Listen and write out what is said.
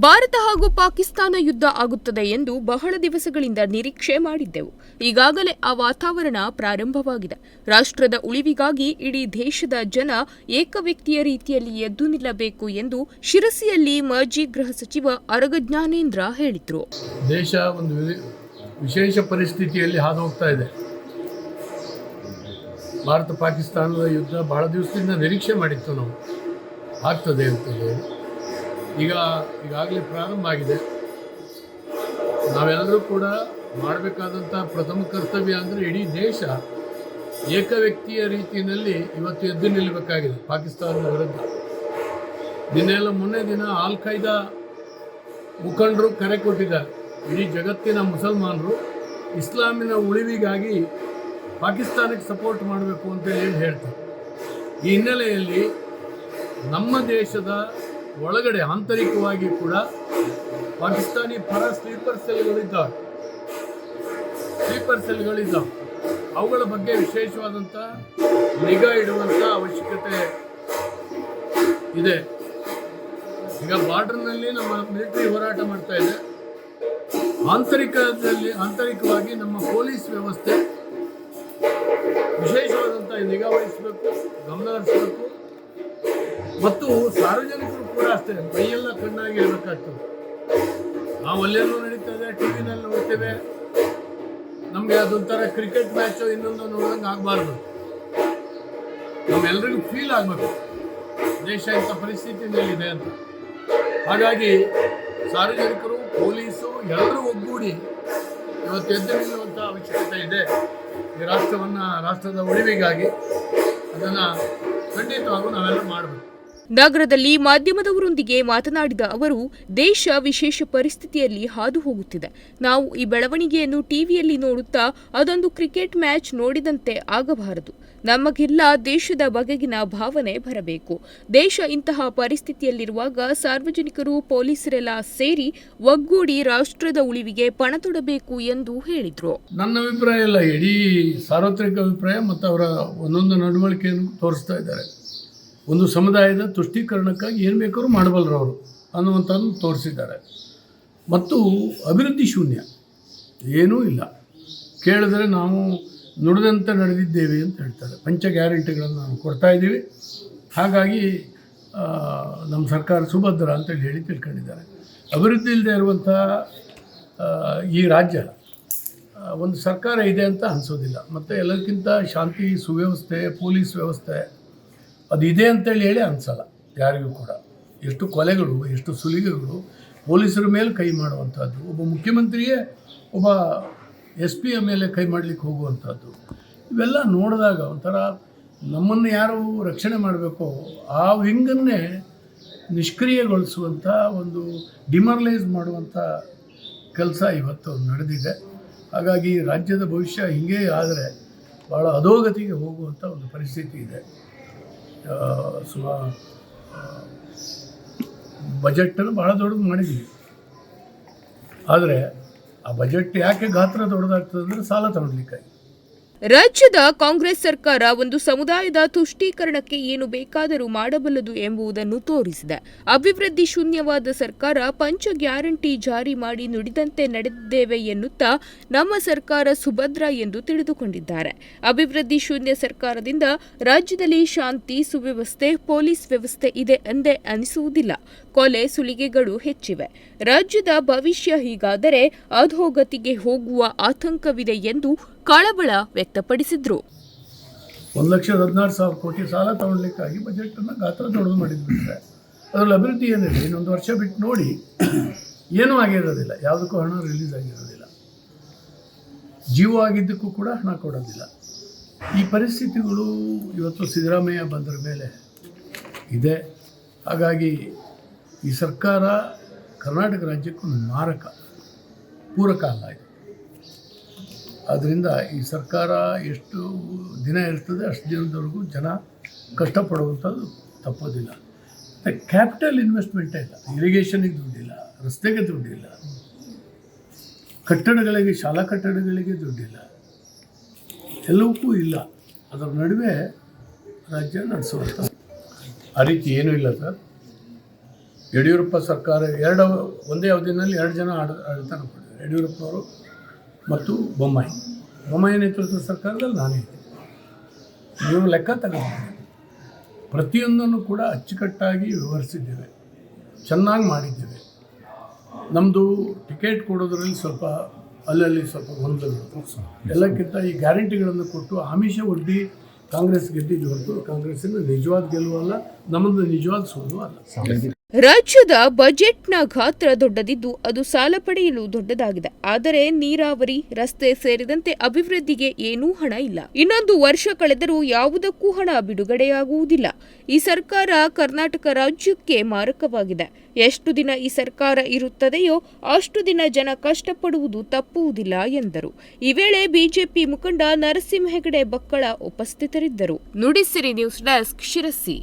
ಭಾರತ ಹಾಗೂ ಪಾಕಿಸ್ತಾನ ಯುದ್ಧ ಆಗುತ್ತದೆ ಎಂದು ಬಹಳ ದಿವಸಗಳಿಂದ ನಿರೀಕ್ಷೆ ಮಾಡಿದ್ದೆವು. ಈಗಾಗಲೇ ಆ ವಾತಾವರಣ ಪ್ರಾರಂಭವಾಗಿದೆ. ರಾಷ್ಟ್ರದ ಉಳಿವಿಗಾಗಿ ಇಡೀ ದೇಶದ ಜನ ಏಕವ್ಯಕ್ತಿಯ ರೀತಿಯಲ್ಲಿ ಎದ್ದು ನಿಲ್ಲಬೇಕು ಎಂದು ಶಿರಸಿಯಲ್ಲಿ ಮಾಜಿ ಗೃಹ ಸಚಿವ ಅರಗ ಜ್ಞಾನೇಂದ್ರ ಹೇಳಿದರು. ದೇಶ ಒಂದು ವಿಶೇಷ ಪರಿಸ್ಥಿತಿಯಲ್ಲಿ ಹಾದು ಹೋಗ್ತಾ ಇದೆ. ಭಾರತ ಪಾಕಿಸ್ತಾನದ ಯುದ್ಧ ಬಹಳ ದಿವಸದಿಂದ ನಿರೀಕ್ಷೆ ಮಾಡಿತ್ತು ನಾವು. ಆಗ್ತದೆ ಅಂತೇಳಿ ಈಗ ಈಗಾಗಲೇ ಪ್ರಾರಂಭ ಆಗಿದೆ. ನಾವೆಲ್ಲರೂ ಕೂಡ ಮಾಡಬೇಕಾದಂಥ ಪ್ರಥಮ ಕರ್ತವ್ಯ ಅಂದರೆ ಇಡೀ ದೇಶ ಏಕ ವ್ಯಕ್ತಿಯ ರೀತಿಯಲ್ಲಿ ಇವತ್ತು ಎದ್ದು ನಿಲ್ಲಬೇಕಾಗಿದೆ ಪಾಕಿಸ್ತಾನದ ವಿರುದ್ಧ. ನಿನ್ನೆಲ್ಲ ಮೊನ್ನೆ ದಿನ ಆಲ್ ಖೈದಾ ಮುಖಂಡರು ಕರೆ ಕೊಟ್ಟಿದ್ದಾರೆ. ಇಡೀ ಜಗತ್ತಿನ ಮುಸಲ್ಮಾನರು ಇಸ್ಲಾಮಿನ ಉಳಿವಿಗಾಗಿ ಪಾಕಿಸ್ತಾನಕ್ಕೆ ಸಪೋರ್ಟ್ ಮಾಡಬೇಕು ಅಂತ ಹೇಳಿ ಹೇಳ್ತಾರೆ. ಈ ಹಿನ್ನೆಲೆಯಲ್ಲಿ ನಮ್ಮ ದೇಶದ ಒಳಗಡೆ ಆಂತರಿಕವಾಗಿ ಕೂಡ ಪಾಕಿಸ್ತಾನಿ ಪರ ಸ್ಲೀಪರ್ ಸೆಲ್ಗಳಿದ್ದಾವೆ ಸ್ಲೀಪರ್ ಸೆಲ್ಗಳಿದ್ದಾವೆ ಅವುಗಳ ಬಗ್ಗೆ ವಿಶೇಷವಾದಂಥ ನಿಗಾ ಇಡುವಂಥ ಅವಶ್ಯಕತೆ ಇದೆ. ಈಗ ಬಾರ್ಡರ್ನಲ್ಲಿ ನಮ್ಮ ಮಿಲಿಟರಿ ಹೋರಾಟ ಮಾಡ್ತಾ ಇದೆ. ಆಂತರಿಕದಲ್ಲಿ ಆಂತರಿಕವಾಗಿ ನಮ್ಮ ಪೊಲೀಸ್ ವ್ಯವಸ್ಥೆ ವಿಶೇಷವಾದಂಥ ನಿಗಾ ವಹಿಸಬೇಕು, ಗಮನ ಹರಿಸಬೇಕು. ಮತ್ತು ಸಾರ್ವಜನಿಕರು ಕೂಡ ಅಷ್ಟೇ, ಮೈಯೆಲ್ಲ ಕಣ್ಣಾಗಿ ಇರಬೇಕಾಗ್ತದೆ. ನಾವು ಅಲ್ಲೆಲ್ಲೂ ನಡೀತಾ ಇದೆ ಟಿ ವಿನಲ್ಲಿ ನೋಡ್ತೇವೆ. ನಮಗೆ ಅದೊಂಥರ ಕ್ರಿಕೆಟ್ ಮ್ಯಾಚು ಇನ್ನೊಂದು ನೋಡ್ದಂಗೆ ಆಗಬಾರ್ದು. ನಮ್ಮೆಲ್ಲರಿಗೂ ಫೀಲ್ ಆಗಬೇಕು. ದೇಶ ಇಂಥ ಪರಿಸ್ಥಿತಿಯಲ್ಲಿದೆ ಅಂತ. ಹಾಗಾಗಿ ಸಾರ್ವಜನಿಕರು, ಪೊಲೀಸು ಎಲ್ಲರೂ ಒಗ್ಗೂಡಿ ಇವತ್ತು ಎದ್ದು ನಿಲ್ಲುವಂಥ ಅವಶ್ಯಕತೆ ಇದೆ. ಈ ರಾಷ್ಟ್ರವನ್ನು, ರಾಷ್ಟ್ರದ ಉಳಿವಿಗಾಗಿ ಅದನ್ನು ಖಂಡಿತವಾಗೂ ನಾವೆಲ್ಲ ಮಾಡಬೇಕು. ನಗರದಲ್ಲಿ ಮಾಧ್ಯಮದವರೊಂದಿಗೆ ಮಾತನಾಡಿದ ಅವರು, ದೇಶ ವಿಶೇಷ ಪರಿಸ್ಥಿತಿಯಲ್ಲಿ ಹಾದು ಹೋಗುತ್ತಿದೆ. ನಾವು ಈ ಬೆಳವಣಿಗೆಯನ್ನು ಟಿವಿಯಲ್ಲಿ ನೋಡುತ್ತಾ ಅದೊಂದು ಕ್ರಿಕೆಟ್ ಮ್ಯಾಚ್ ನೋಡಿದಂತೆ ಆಗಬಾರದು. ನಮಗೆಲ್ಲ ದೇಶದ ಬಗೆಗಿನ ಭಾವನೆ ಬರಬೇಕು. ದೇಶ ಇಂತಹ ಪರಿಸ್ಥಿತಿಯಲ್ಲಿರುವಾಗ ಸಾರ್ವಜನಿಕರು, ಪೊಲೀಸರೆಲ್ಲ ಸೇರಿ ಒಗ್ಗೂಡಿ ರಾಷ್ಟ್ರದ ಉಳಿವಿಗೆ ಪಣ ತೊಡಬೇಕು ಎಂದು ಹೇಳಿದರು. ನನ್ನ ಅಭಿಪ್ರಾಯ ಇಲ್ಲ. ಇಡೀ ಸಾರ್ವತ್ರಿಕ ಅಭಿಪ್ರಾಯ ಮತ್ತು ಅವರ ಒಂದೊಂದು ನಡವಳಿಕೆಯನ್ನು ತೋರಿಸ್ತಾ ಇದ್ದಾರೆ. ಒಂದು ಸಮುದಾಯದ ತುಷ್ಟೀಕರಣಕ್ಕಾಗಿ ಏನು ಬೇಕಾದ್ರೂ ಮಾಡಬಲ್ಲರು ಅವರು ಅನ್ನುವಂಥದ್ದು ತೋರಿಸಿದ್ದಾರೆ. ಮತ್ತು ಅಭಿವೃದ್ಧಿ ಶೂನ್ಯ. ಏನೂ ಇಲ್ಲ. ಕೇಳಿದ್ರೆ ನಾವು ನುಡಿದಂತೆ ನಡೆದಿದ್ದೇವೆ ಅಂತ ಹೇಳ್ತಾರೆ. ಪಂಚ ಗ್ಯಾರಂಟಿಗಳನ್ನು ನಾವು ಕೊಡ್ತಾ ಇದ್ದೀವಿ. ಹಾಗಾಗಿ ನಮ್ಮ ಸರ್ಕಾರ ಸುಭದ್ರ ಅಂತೇಳಿ ಹೇಳಿ ತಿಳ್ಕೊಂಡಿದ್ದಾರೆ. ಅಭಿವೃದ್ಧಿ ಇಲ್ಲದೆ ಇರುವಂಥ ಈ ರಾಜ್ಯ ಒಂದು ಸರ್ಕಾರ ಇದೆ ಅಂತ ಅನಿಸೋದಿಲ್ಲ. ಮತ್ತು ಎಲ್ಲಕ್ಕಿಂತ ಶಾಂತಿ, ಸುವ್ಯವಸ್ಥೆ, ಪೊಲೀಸ್ ವ್ಯವಸ್ಥೆ ಅದು ಇದೆ ಅಂತೇಳಿ ಹೇಳಿ ಅನಿಸಲ್ಲ. ಯಾರಿಗೂ ಕೂಡ. ಎಷ್ಟು ಕೊಲೆಗಳು, ಎಷ್ಟು ಸುಲಿಗೆಗಳು ಪೊಲೀಸರ ಮೇಲೆ ಕೈ ಮಾಡುವಂಥದ್ದು ಒಬ್ಬ ಮುಖ್ಯಮಂತ್ರಿಯೇ ಒಬ್ಬ ಎಸ್ ಪಿಯ ಮೇಲೆ ಕೈ ಮಾಡಲಿಕ್ಕೆ ಹೋಗುವಂಥದ್ದು ಇವೆಲ್ಲ ನೋಡಿದಾಗ ಒಂಥರ ನಮ್ಮನ್ನು ಯಾರು ರಕ್ಷಣೆ ಮಾಡಬೇಕೋ ಆ ವಿಂಗನ್ನೇ ನಿಷ್ಕ್ರಿಯಗೊಳಿಸುವಂಥ ಒಂದು ಡಿಮರ್ಲೈಸ್ ಮಾಡುವಂಥ ಕೆಲಸ ಇವತ್ತು ನಡೆದಿದೆ. ಹಾಗಾಗಿ ರಾಜ್ಯದ ಭವಿಷ್ಯ ಹೀಗೇ ಆದರೆ ಭಾಳ ಅಧೋಗತಿಗೆ ಹೋಗುವಂಥ ಒಂದು ಪರಿಸ್ಥಿತಿ ಇದೆ. ಸುಮಾ ಬಜೆಟನ್ನು ಭಾಳ ದೊಡ್ಡದು ಮಾಡಿದ್ದೀವಿ ಆದರೆ ಆ ಬಜೆಟ್ ಯಾಕೆ ಗಾತ್ರ ದೊಡ್ಡದಾಗ್ತದೆ ಅಂದರೆ ಸಾಲ ತಗೊಳ್ಲಿಕ್ಕಾಗಿ. ರಾಜ್ಯದ ಕಾಂಗ್ರೆಸ್ ಸರ್ಕಾರ ಒಂದು ಸಮುದಾಯದ ತುಷ್ಟೀಕರಣಕ್ಕೆ ಏನು ಬೇಕಾದರೂ ಮಾಡಬಲ್ಲದು ಎಂಬುದನ್ನು ತೋರಿಸಿದೆ. ಅಭಿವೃದ್ಧಿ ಶೂನ್ಯವಾದ ಸರ್ಕಾರ ಪಂಚ ಗ್ಯಾರಂಟಿ ಜಾರಿ ಮಾಡಿ ನುಡಿದಂತೆ ನಡೆದಿದ್ದೇವೆ ಎನ್ನುತ್ತಾ ನಮ್ಮ ಸರ್ಕಾರ ಸುಭದ್ರ ಎಂದು ತಿಳಿದುಕೊಂಡಿದ್ದಾರೆ. ಅಭಿವೃದ್ಧಿ ಶೂನ್ಯ ಸರ್ಕಾರದಿಂದ ರಾಜ್ಯದಲ್ಲಿ ಶಾಂತಿ ಸುವ್ಯವಸ್ಥೆ, ಪೊಲೀಸ್ ವ್ಯವಸ್ಥೆ ಇದೆ ಎಂದೇ ಅನಿಸುವುದಿಲ್ಲ. ಕೊಲೆ ಸುಲಿಗೆಗಳು ಹೆಚ್ಚಿವೆ. ರಾಜ್ಯದ ಭವಿಷ್ಯ ಹೀಗಾದರೆ ಅಧೋಗತಿಗೆ ಹೋಗುವ ಆತಂಕವಿದೆ ಎಂದು ಕಳವಳ ವ್ಯಕ್ತಪಡಿಸಿದ್ರು. ಒಂದು ಲಕ್ಷದ ಹದಿನಾರು ಸಾವಿರ ಕೋಟಿ ಸಾಲ ತಗೊಳ್ಲಿಕ್ಕಾಗಿ ಬಜೆಟನ್ನು ಗಾತ್ರ ದೊಡ್ಡದು ಮಾಡಿದ್ದಾರೆ. ಅದರಲ್ಲಿ ಅಭಿವೃದ್ಧಿ ಏನಿದೆ? ಇನ್ನೊಂದು ವರ್ಷ ಬಿಟ್ಟು ನೋಡಿ, ಏನೂ ಆಗಿರೋದಿಲ್ಲ. ಯಾವುದಕ್ಕೂ ಹಣ ರಿಲೀಸ್ ಆಗಿರೋದಿಲ್ಲ. ಜೀವ ಆಗಿದ್ದಕ್ಕೂ ಕೂಡ ಹಣ ಕೊಡೋದಿಲ್ಲ. ಈ ಪರಿಸ್ಥಿತಿಗಳು ಇವತ್ತು ಸಿದ್ದರಾಮಯ್ಯ ಬಂದರ ಮೇಲೆ ಇದೆ. ಹಾಗಾಗಿ ಈ ಸರ್ಕಾರ ಕರ್ನಾಟಕ ರಾಜ್ಯಕ್ಕೂ ಮಾರಕ, ಪೂರಕ ಅಲ್ಲ ಇದು. ಆದ್ದರಿಂದ ಈ ಸರ್ಕಾರ ಎಷ್ಟು ದಿನ ಇರ್ತದೆ, ಅಷ್ಟು ದಿನದವರೆಗೂ ಜನ ಕಷ್ಟಪಡುವಂಥದ್ದು ತಪ್ಪೋದಿಲ್ಲ. ಮತ್ತು ಕ್ಯಾಪಿಟಲ್ ಇನ್ವೆಸ್ಟ್ಮೆಂಟೇ ಇಲ್ಲ ಇರಿಗೇಷನಿಗೆ ದುಡ್ಡಿಲ್ಲ, ರಸ್ತೆಗೆ ದುಡ್ಡಿಲ್ಲ. ಕಟ್ಟಡಗಳಿಗೆ, ಶಾಲಾ ಕಟ್ಟಡಗಳಿಗೆ ದುಡ್ಡಿಲ್ಲ. ಎಲ್ಲವಕ್ಕೂ ಇಲ್ಲ. ಅದರ ನಡುವೆ ರಾಜ್ಯ ನಡೆಸುವಂಥ ಆ ರೀತಿ ಏನೂ ಇಲ್ಲ ಸರ್. ಯಡಿಯೂರಪ್ಪ ಸರ್ಕಾರ ಎರಡು, ಒಂದೇ ಅವಧಿನಲ್ಲಿ ಎರಡು ಜನ ಆಡ ಆಡಳಿತ ಯಡಿಯೂರಪ್ಪ ಯಡಿಯೂರಪ್ಪನವರು ಮತ್ತು ಬೊಮ್ಮಾಯಿ. ಬೊಮ್ಮಾಯಿ ನೇತೃತ್ವದ ಸರ್ಕಾರದಲ್ಲಿ ನಾನೇ ನೀವು ಲೆಕ್ಕ ತಗೊಂಡಿದ್ದೆ ಪ್ರತಿಯೊಂದನ್ನು ಕೂಡ ಅಚ್ಚುಕಟ್ಟಾಗಿ ವಿವರಿಸಿದ್ದೇವೆ. ಚೆನ್ನಾಗಿ ಮಾಡಿದ್ದೇವೆ. ನಮ್ಮದು ಟಿಕೆಟ್ ಕೊಡೋದ್ರಲ್ಲಿ ಸ್ವಲ್ಪ ಅಲ್ಲಲ್ಲಿ ಸ್ವಲ್ಪ ಗೊಂದಲಗಳು ಎಲ್ಲಕ್ಕಿಂತ ಈ ಗ್ಯಾರಂಟಿಗಳನ್ನು ಕೊಟ್ಟು ಆಮಿಷ ಒಡ್ಡಿ ಕಾಂಗ್ರೆಸ್ ಗೆದ್ದಿದ್ದು ಹೊರತು ಕಾಂಗ್ರೆಸ್ಸಿನ ನಿಜವಾದ ಗೆಲುವಲ್ಲ, ನಮ್ಮದು ನಿಜವಾದ ಸೋಲು ಅಲ್ಲ. ರಾಜ್ಯದ ಬಜೆಟ್ನ ಗಾತ್ರ ದೊಡ್ಡದಿದ್ದು ಅದು ಸಾಲ ಪಡೆಯಲು ದೊಡ್ಡದಾಗಿದೆ. ಆದರೆ ನೀರಾವರಿ, ರಸ್ತೆ ಸೇರಿದಂತೆ ಅಭಿವೃದ್ಧಿಗೆ ಏನೂ ಹಣ ಇಲ್ಲ. ಇನ್ನೊಂದು ವರ್ಷ ಕಳೆದರೂ ಯಾವುದಕ್ಕೂ ಹಣ ಬಿಡುಗಡೆಯಾಗುವುದಿಲ್ಲ. ಈ ಸರ್ಕಾರ ಕರ್ನಾಟಕ ರಾಜ್ಯಕ್ಕೆ ಮಾರಕವಾಗಿದೆ. ಎಷ್ಟು ದಿನ ಈ ಸರ್ಕಾರ ಇರುತ್ತದೆಯೋ ಅಷ್ಟು ದಿನ ಜನ ಕಷ್ಟಪಡುವುದು ತಪ್ಪುವುದಿಲ್ಲ ಎಂದರು. ಈ ವೇಳೆ ಬಿಜೆಪಿ ಮುಖಂಡ ನರಸಿಂಹ ಹೆಗಡೆ ಬಕ್ಕಳ ಉಪಸ್ಥಿತರಿದ್ದರು. Nudisiri news desk Sirsi.